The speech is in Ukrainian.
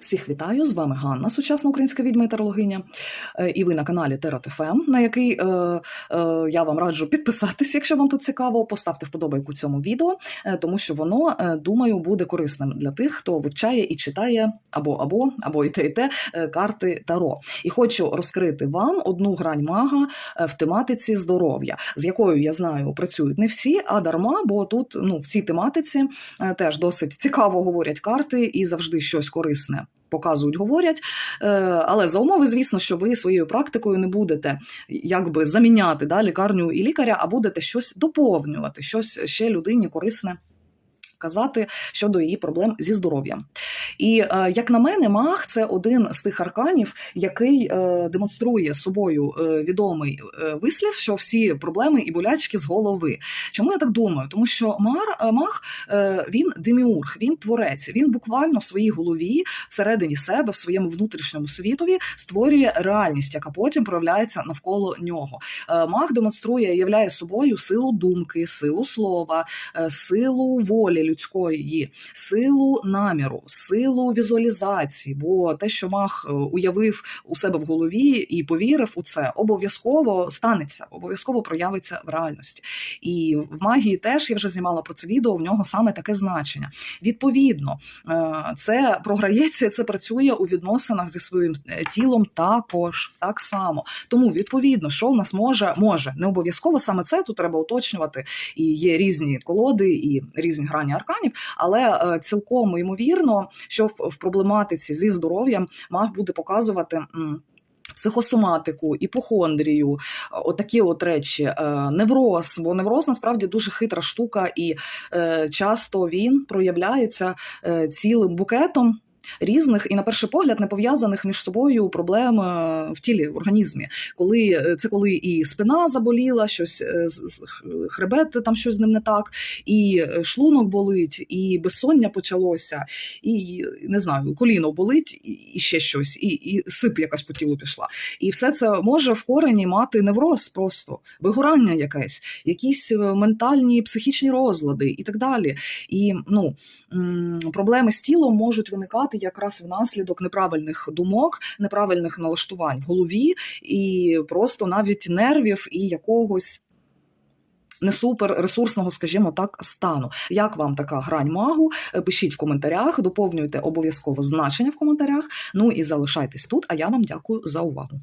Всіх вітаю! З вами Ганна, сучасна українська відьма і. Е, І ви на каналі TerraTFM, на який е, е, я вам раджу підписатись, якщо вам тут цікаво. Поставте вподобайку цьому відео, е, тому що воно, е, думаю, буде корисним для тих, хто вивчає і читає або або, або і те, і те карти Таро. І хочу розкрити вам одну грань мага в тематиці здоров'я, з якою я знаю, працюють не всі, а дарма, бо тут ну, в цій тематиці теж досить цікаво говорять карти і завжди щось корисне показують, говорять. Е, Але за умови, звісно, що ви своєю практикою не будете якби заміняти да, лікарню і лікаря, а будете щось доповнювати, щось ще людині корисне. Казати щодо її проблем зі здоров'ям. І е, як на мене, маг це один з тих арканів, який е, демонструє собою е, відомий вислів, що всі проблеми і болячки з голови. Чому я так думаю? Тому що мар, маг він деміург, він творець, він буквально в своїй голові, всередині себе, в своєму внутрішньому світові створює реальність, яка потім проявляється навколо нього. Маг демонструє, являє собою силу думки, силу слова, силу волі людської, силу наміру, силу візуалізації. Бо те, що маг е, уявив у себе в голові і повірив у це, обов'язково станеться, обов'язково проявиться в реальності. І в магії теж я вже знімала про це відео. В нього саме таке значення. Відповідно, е, це програється, це працює у відносинах зі своїм е, тілом також так само. Тому відповідно, що в нас може, може не обов'язково саме це тут треба уточнювати. І є різні колоди і різні грані арканів, але цілком ймовірно, що в, в проблематиці зі здоров'ям маг буде показувати. Психосоматику, іпохондрію, отакі от речі, Е, невроз, бо невроз насправді дуже хитра штука, і е, часто він проявляється е, цілим букетом. Різних і на перший погляд не пов'язаних між собою проблем е, в тілі в організмі, коли е, це коли і спина заболіла, щось е, хребет там щось з ним не так, і шлунок болить, і безсоння почалося, і не знаю, коліно болить, і- ще щось, і, і сип якась по тілу пішла. І все це може в корені мати невроз, просто вигорання якесь, якісь ментальні психічні розлади і так далі. І ну проблеми з тілом можуть виникати якраз внаслідок неправильних думок, неправильних налаштувань в голові, і просто навіть нервів і якогось. Не супер ресурсного, скажімо так, стану. Як вам така грань магу? Е, Пишіть в коментарях, доповнюйте обов'язково значення в коментарях. Ну і залишайтесь тут. А я вам дякую за увагу.